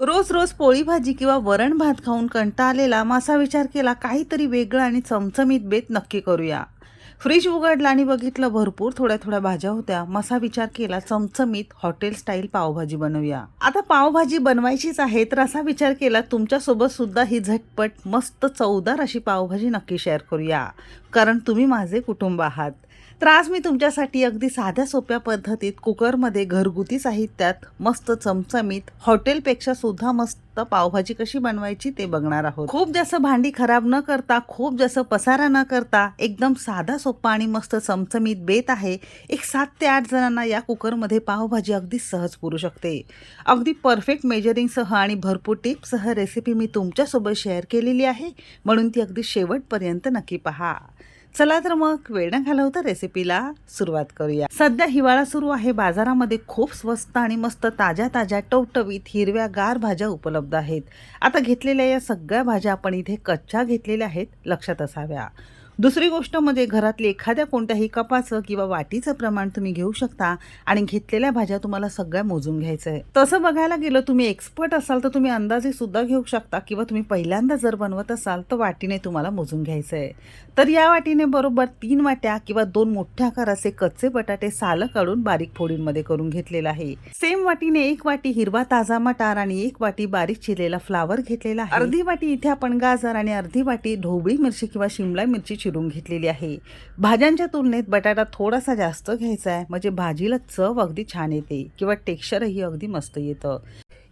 रोज रोज पोळी भाजी किंवा वरण भात खाऊन कंटाळलेला मासा विचार केला काहीतरी वेगळं आणि चमचमीत बेत नक्की करूया. फ्रीज उघडला आणि बघितलं भरपूर थोड्या थोड्या भाज्या होत्या. मसा विचार केला चमचमीत हॉटेल स्टाईल पावभाजी बनवूया. आता पावभाजी बनवायचीच आहे तर असा विचार केला तुमच्यासोबत सुद्धा ही झटपट मस्त चवदार अशी पावभाजी नक्की शेअर करूया. कारण तुम्ही माझे कुटुंब आहात. तर आज मी तुमच्यासाठी अगदी साध्या सोप्या पद्धतीत कुकरमध्ये घरगुती साहित्यात मस्त चमचमीत हॉटेलपेक्षा सुद्धा मस्त पावभाजी कशी बनवायची ते बघणार आहोत. खूप जास्त भांडी खराब न करता खूप जास्त पसारा न करता एकदम साधा सोपा आणि मस्त चमचमीत बेत आहे. एक सात ते आठ जणांना या कुकरमध्ये पावभाजी अगदी सहज पुरू शकते. अगदी परफेक्ट मेजरिंगसह आणि भरपूर टिप्ससह रेसिपी मी तुमच्यासोबत शेअर केलेली आहे. म्हणून ती अगदी शेवटपर्यंत नक्की पहा. चला तर मग वेळ न घालवता रेसिपीला सुरुवात करूया. सध्या हिवाळा सुरू आहे. बाजारामध्ये खूप स्वस्त आणि मस्त ताज्या ताज्या टवटवीत हिरव्या गार भाज्या उपलब्ध आहेत. आता घेतलेल्या या सगळ्या भाज्या आपण इथे कच्च्या घेतलेल्या आहेत. लक्षात असाव्या. दुसरी गोष्ट म्हणजे घरातली एखाद्या कोणत्याही कपाचं किंवा वाटीचं प्रमाण तुम्ही घेऊ शकता आणि घेतलेल्या भाज्या तुम्हाला सगळ्या मोजून घ्यायचं आहे तसं बघायला गेलं तुम्ही एक्सपर्ट असाल तर तुम्ही अंदाजे सुद्धा घेऊ शकता किंवा तुम्ही पहिल्यांदा जर बनवत असाल तर वाटीने तुम्हाला मोजून घ्यायचं आहे तर या वाटीने बरोबर तीन वाट्या किंवा दोन मोठ्या आकाराचे कच्चे बटाटे सालं काढून बारीक फोडींमध्ये करून घेतलेलं आहे. सेम वाटीने एक वाटी हिरवा ताजा मटार आणि एक वाटी बारीक चिरलेला फ्लावर घेतलेला अर्धी वाटी इथे आपण गाजर आणि अर्धी वाटी ढोबळी मिरची किंवा शिमला मिरची चिरून घेतलेली आहे. भाज्यांच्या तुलनेत बटाटा थोडासा जास्त घ्यायचा आहे. म्हणजे भाजीला चव अगदी छान येते. किंवा टेक्स्चरही अगदी मस्त येतं.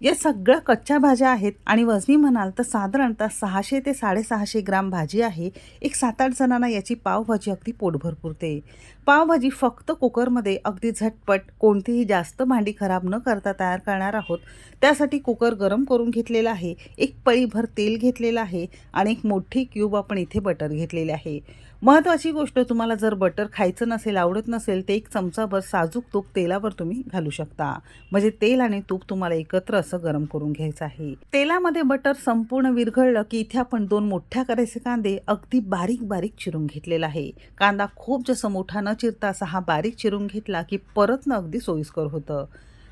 या सगळ्या कच्च्या भाज्या आहेत. आणि वजनी म्हणाल तर साधारणतः सहाशे ते साडेसहाशे ग्राम भाजी आहे. एक सात आठ जणांना याची पावभाजी अगदी पोटभर पुरते. पावभाजी फक्त कुकरमध्ये अगदी झटपट कोणतीही जास्त भांडी खराब न करता तयार करणार आहोत. त्यासाठी कुकर गरम करून घेतलेला आहे. एक पळीभर तेल घेतलेलं आहे. आणि एक मोठी क्यूब आपण इथे बटर घेतलेले आहे. महत्त्वाची गोष्ट तुम्हाला जर बटर खायचं नसेल आवडत नसेल तर एक चमचाभर साजूक तूप तेलावर तुम्ही घालू शकता. म्हणजे तेल आणि तूप तुम्हाला एकत्र असं गरम करून घ्यायचं आहे. तेलामध्ये बटर संपूर्ण विरघळलं की इथे आपण दोन मोठ्या करायचे कांदे अगदी बारीक बारीक चिरून घेतलेला आहे. कांदा खूप जसं मोठा न चिरता असा हा बारीक चिरून घेतला की परतणं अगदी सोयीस्कर होतं.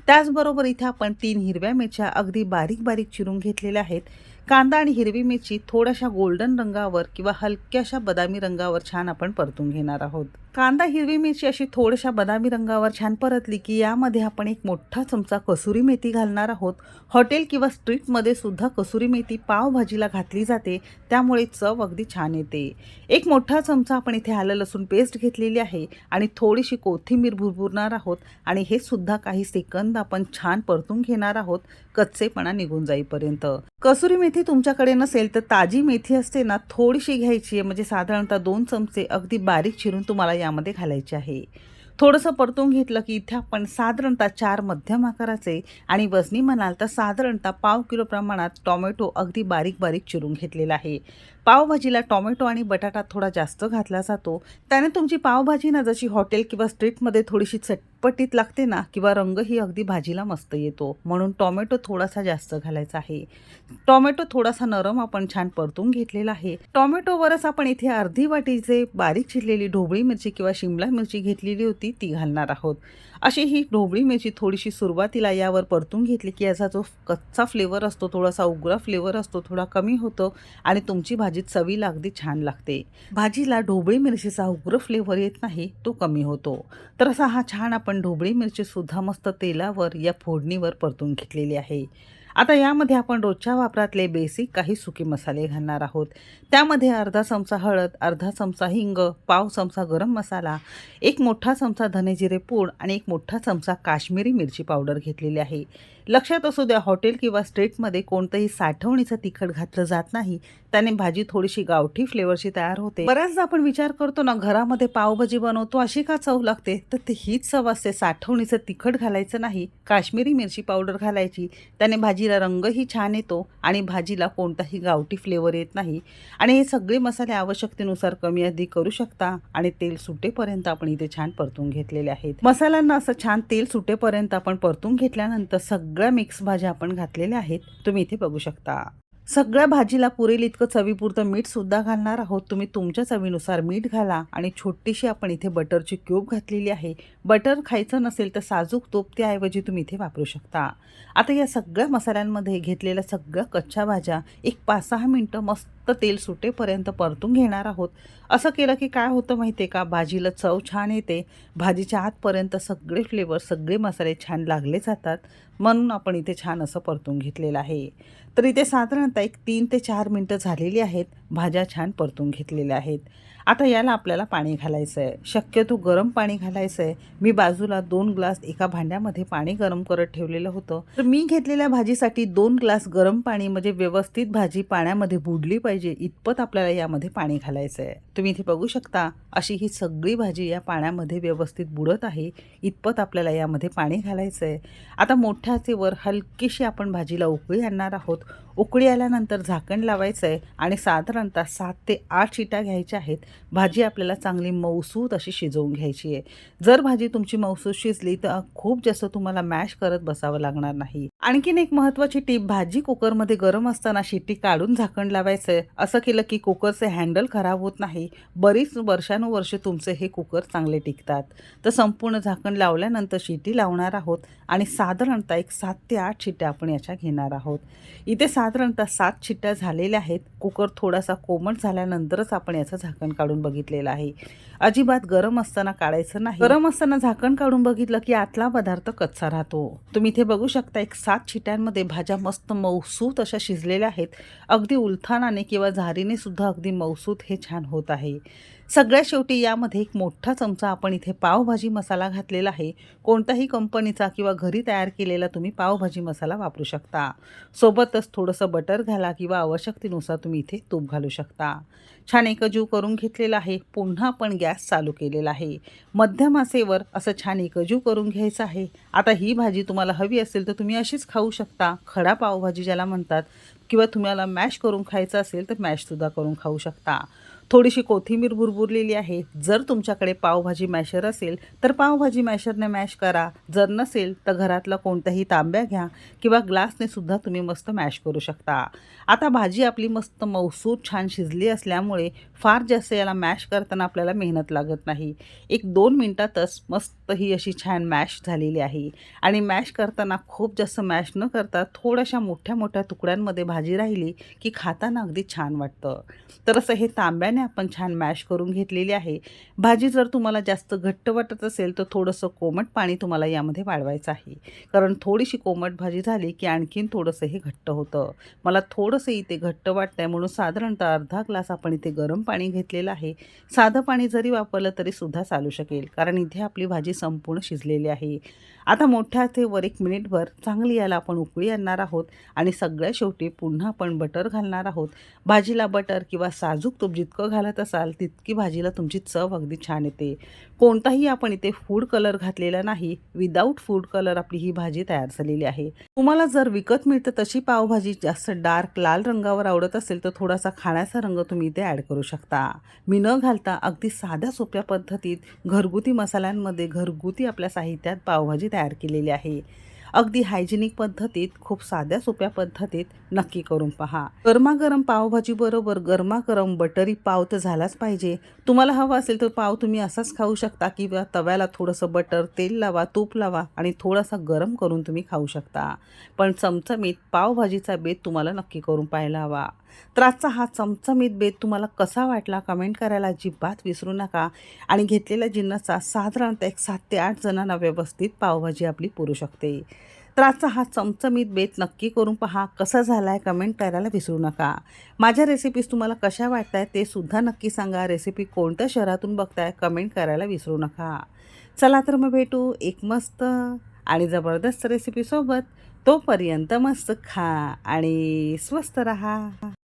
त्याचबरोबर इथे आपण तीन हिरव्या मिरच्या अगदी बारीक बारीक चिरून घेतलेल्या आहेत. कांदा आणि हिरवी मिरची थोड्याशा गोल्डन रंगावर किंवा हलक्याशा बदामी रंगावर छान आपण परतून घेणार आहोत. कांदा हिरवी मिरची अशी थोड्याशा बदामी रंगावर छान परतली की यामध्ये आपण एक मोठा चमचा कसुरी मेथी घालणार आहोत. हॉटेल किंवा स्ट्रीटमध्ये सुद्धा कसुरी मेथी पावभाजीला घातली जाते. त्यामुळे चव अगदी छान येते. एक मोठा चमचा आपण इथे आलं लसूण पेस्ट घेतलेली आहे आणि थोडीशी कोथिंबीर भुरभुरणार आहोत आणि हे सुद्धा काही सेकंद आपण छान परतून घेणार आहोत. कच्चेपणा निघून जाईपर्यंत. कसुरी मेथी तुमच्याकडे नसेल तर ताजी मेथी असते ना थोडीशी घ्यायची आहे. म्हणजे साधारणतः दोन चमचे अगदी बारीक चिरून तुम्हाला यामध्ये घालायचे आहे. थोडंसं परतून घेतलं की इथे आपण साधारणतः चार मध्यम आकाराचे आणि वजनी म्हणाल तर साधारणतः पाव किलो प्रमाणात टॉमॅटो अगदी बारीक बारीक चिरून घेतलेला आहे. पावभाजीला टॉमॅटो आणि बटाटा थोडा जास्त घातला जातो. त्याने तुमची पावभाजी ना जशी हॉटेल किंवा स्ट्रीटमध्ये थोडीशी चटपटीत लागते ना किंवा रंगही अगदी भाजीला मस्त येतो. म्हणून टॉमॅटो थोडासा जास्त घालायचा आहे. टॉमॅटो थोडासा नरम आपण छान परतून घेतलेला आहे. टॉमॅटोवरच आपण इथे अर्धी वाटीचे बारीक चिरलेली ढोबळी मिरची किंवा शिमला मिरची घेतलेली होती ती घालणार आहोत. अशी ही ढोबळी मिरची थोडीशी सुरुवातीला यावर परतून घेतली की याचा जो कच्चा फ्लेवर असतो थोडासा उग्र फ्लेवर असतो थोडा कमी होतो आणि तुमची भाजी चवीला अगदी छान लागते. भाजीला ढोबळी मिरचीचा उग्र फ्लेवर येत नाही तो कमी होतो. तर असा हा छान आपण ढोबळी मिरचीसुद्धा मस्त तेलावर या फोडणीवर परतून घेतलेली आहे. आता यामध्ये आपण रोजच्या वापरातले बेसिक काही सुके मसाले घालणार आहोत. त्यामध्ये अर्धा चमचा हळद अर्धा चमचा हिंग पाव चमचा गरम मसाला एक मोठा चमचा धनेजिरे पूड आणि एक मोठा चमचा काश्मीरी मिरची पावडर घेतलेली आहे. लक्षात असू द्या हॉटेल किंवा स्ट्रीटमध्ये कोणतंही साठवणीचं तिखट घातलं जात नाही. त्याने भाजी थोडीशी गावठी फ्लेवरची तयार होते. बऱ्याचदा आपण विचार करतो ना घरामध्ये पावभाजी बनवतो अशी का चव लागते? तर ते हीच चव असते साठवणीचं तिखट घालायचं नाही. काश्मीरी मिरची पावडर घालायची. त्याने भाजीला रंगही छान येतो आणि भाजीला कोणताही गावठी फ्लेवर येत नाही. आणि हे सगळे मसाले आवश्यकतेनुसार कमी अधिक करू शकता आणि तेल सुटेपर्यंत आपण इथे छान परतून घेतलेले आहेत. मसाल्यांना असं छान तेल सुटेपर्यंत आपण परतून घेतल्यानंतर सगळ्या मिक्स भाज्या आपण घातलेल्या आहेत तुम्ही इथे बघू शकता. सगळ्या भाजीला पुरेल इतकं चवीपुरतं मीठ सुद्धा घालणार आहोत. तुम्ही तुमच्या चवीनुसार मीठ घाला आणि छोटीशी आपण इथे बटरची क्यूब घातलेली आहे. बटर खायचं नसेल तर साजूक तूप त्याऐवजी तुम्ही इथे वापरू शकता. आता या सगळ्या मसाल्यांमध्ये घेतलेल्या सगळ्या कच्च्या भाज्या एक पाच सहा मिनटं मस्त तेल सुटेपर्यंत परतून घेणार आहोत. असं केलं की काय होतं माहिती आहे का? भाजीला चव छान येते. भाजीच्या आतपर्यंत सगळे फ्लेवर सगळे मसाले छान लागले जातात. म्हणून आपण इथे छान असं परतून घेतलेलं आहे. तर इथे साधारणतः एक तीन ते चार मिनटं झालेली आहेत. भाज्या छान परतून घेतलेल्या आहेत. आता याला आपल्याला पाणी घालायचं आहे शक्यतो गरम पाणी घालायचं आहे मी बाजूला दोन ग्लास एका भांड्यामध्ये पाणी गरम करत ठेवलेलं होतं. तर मी घेतलेल्या भाजीसाठी दोन ग्लास गरम पाणी म्हणजे व्यवस्थित भाजी पाण्यामध्ये बुडली पाहिजे इतपत आपल्याला यामध्ये पाणी घालायचं आहे तुम्ही इथे बघू शकता अशी ही सगळी भाजी या पाण्यामध्ये व्यवस्थित बुडत आहे इतपत आपल्याला यामध्ये पाणी घालायचं आहे आता मोठ्या आचेवर हलकीशी आपण भाजीला उकळी आणणार आहोत. उकळी आल्यानंतर झाकण लावायचं आहे आणि साधारणतः सात ते आठ शिटा घ्यायच्या आहेत. भाजी आपल्याला चांगली मऊसूत अशी शिजवून घ्यायची आहे. जर भाजी तुमची मऊसूत शिजली तर खूप जास्त तुम्हाला मॅश करत बसावं लागणार नाही. आणखीन एक महत्त्वाची टीप भाजी कुकरमध्ये गरम असताना शिट्टी काढून झाकण लावायचं असं केलं की कुकरचे हँडल खराब होत नाही. बरीच वर्षानुवर्ष तुमचे हे कुकर चांगले टिकतात. तर संपूर्ण झाकण लावल्यानंतर शिट्टी लावणार आहोत आणि साधारणतः एक सात ते आठ शिट्ट्या आपण याच्या घेणार आहोत. इथे साधारणतः सात शिट्ट्या झालेल्या आहेत. कुकर थोडासा कोमट झाल्यानंतरच आपण याचं झाकण काढून बघितलेला आहे. अजिबात गरम असताना काढायचं नाही. गरम असताना झाकण काढून बघितलं की आतला पदार्थ कच्चा राहतो. तुम्ही इथे बघू शकता एक सात शिट्यांमध्ये भाज्या मस्त मऊसूत अशा शिजलेल्या आहेत. अगदी उलथानाने किंवा झारीने सुद्धा अगदी मऊसूत हे छान होत आहे. सगळ्यात शेवटी यामध्ये एक मोठा चमचा आपण इथे पावभाजी मसाला घातलेला आहे. कोणताही कंपनीचा किंवा घरी तयार केलेला तुम्ही पावभाजी मसाला वापरू शकता. सोबतच थोडंसं बटर घाला किंवा आवश्यकतेनुसार तुम्ही इथे तूप घालू शकता. छान एकजीव करून घेतलेला आहे. पुन्हा आपण गॅस चालू केलेला आहे. मध्यम आसेवर असं छान एकजीव करून घ्यायचं आहे. आता ही भाजी तुम्हाला हवी असेल तर तुम्ही अशीच खाऊ शकता. खडा पावभाजी ज्याला म्हणतात किंवा तुम्हाला मॅश करून खायचं असेल तर मॅशसुद्धा करून खाऊ शकता. थोडीशी कोथिंबीर भुरभुरलेली आहे. जर तुमच्याकडे पावभाजी मॅशर असेल तर पावभाजी मॅशरने मॅश करा. जर नसेल तर घरातला कोणत्याही तांब्या घ्या किंवा ग्लासने सुद्धा तुम्ही मस्त मॅश करू शकता. आता भाजी आपली मस्त मौसूद छान शिजली असल्यामुळे फार जास्त याला मॅश करताना आपल्याला मेहनत लागत नाही. एक दोन मिनटातच मस्त ही अशी छान मॅश झालेली आहे. आणि मॅश करताना खूप जास्त मॅश न करता थोड्याशा मोठ्या मोठ्या तुकड्यांमध्ये भाजी राहिली की खाताना अगदी छान वाटतं. तर असं हे तांब्याने आपण छान मॅश करून घेतलेली आहे. भाजी जर तुम्हाला जास्त घट्ट वाटत असेल तर थोडंसं कोमट पाणी तुम्हाला यामध्ये वाढवायचं आहे. कारण थोडीशी कोमट भाजी झाली की आणखीन थोडंसं हे घट्ट होतं. मला थोडंसं इथे घट्ट वाटतं आहे म्हणून साधारणतः अर्धा ग्लास आपण इथे गरम पाणी घेतलेलं आहे. साधं पाणी जरी वापरलं तरी सुद्धा चालू शकेल कारण इथे आपली भाजी संपूर्ण शिजलेली आहे. आता मोठ्या वर एक मिनिटभर चांगली याला आपण उकळी आणणार आहोत आणि सगळ्या शेवटी पुन्हा आपण बटर घालणार आहोत. भाजीला बटर किंवा साजूक तूप जितकं घालत असाल तितकी भाजीला तुमची चव अगदी छान येते. कोणताही आपण इथे फूड कलर घातलेला नाही विदाऊट फूड कलर आपली ही भाजी तयार झालेली आहे. तुम्हाला जर विकत मिळतं तशी पावभाजी जास्त डार्क लाल रंगावर आवडत असेल तर थोडासा खाण्याचा रंग तुम्ही इथे ॲड करू शकता. मी न घालता अगदी साध्या सोप्या पद्धतीत घरगुती मसाल्यांमध्ये घरगुती आपल्या साहित्यात पावभाजी तयार केलेली आहे. अगदी हायजेनिक पद्धतीत खूप साध्या सोप्या पद्धतीत नक्की करून पहा. गरमागरम पावभाजी बरोबर गरमागरम बटरी पाव तर झालाच पाहिजे. तुम्हाला हवा असेल तर पाव तुम्ही असाच खाऊ शकता किंवा तव्याला थोडंसं बटर तेल लावा तूप लावा आणि थोडासा गरम करून तुम्ही खाऊ शकता. पण चमचमीत पावभाजीचा बेत तुम्हाला नक्की करून पाहायला हवा. तर आजचा हा चमचमीत बेत तुम्हाला कसा वाटला कमेंट करायला अजिबात विसरू नका. आणि घेतलेल्या जिन्नसचा साधारणतः एक सात ते आठ जणांना व्यवस्थित पावभाजी आपली पुरू शकते. तर आजचा हा चमचमीत बेत नक्की करून पहा कसा झाला आहे कमेंट करायला विसरू नका. माझ्या रेसिपीज तुम्हाला कशा वाटत आहेत ते सुद्धा नक्की सांगा. रेसिपी कोणत्या शहरातून बघताय कमेंट करायला विसरू नका. चला तर मग भेटू एक मस्त आणि जबरदस्त रेसिपीसोबत तोपर्यंत मस्त खा आणि स्वस्त रहा.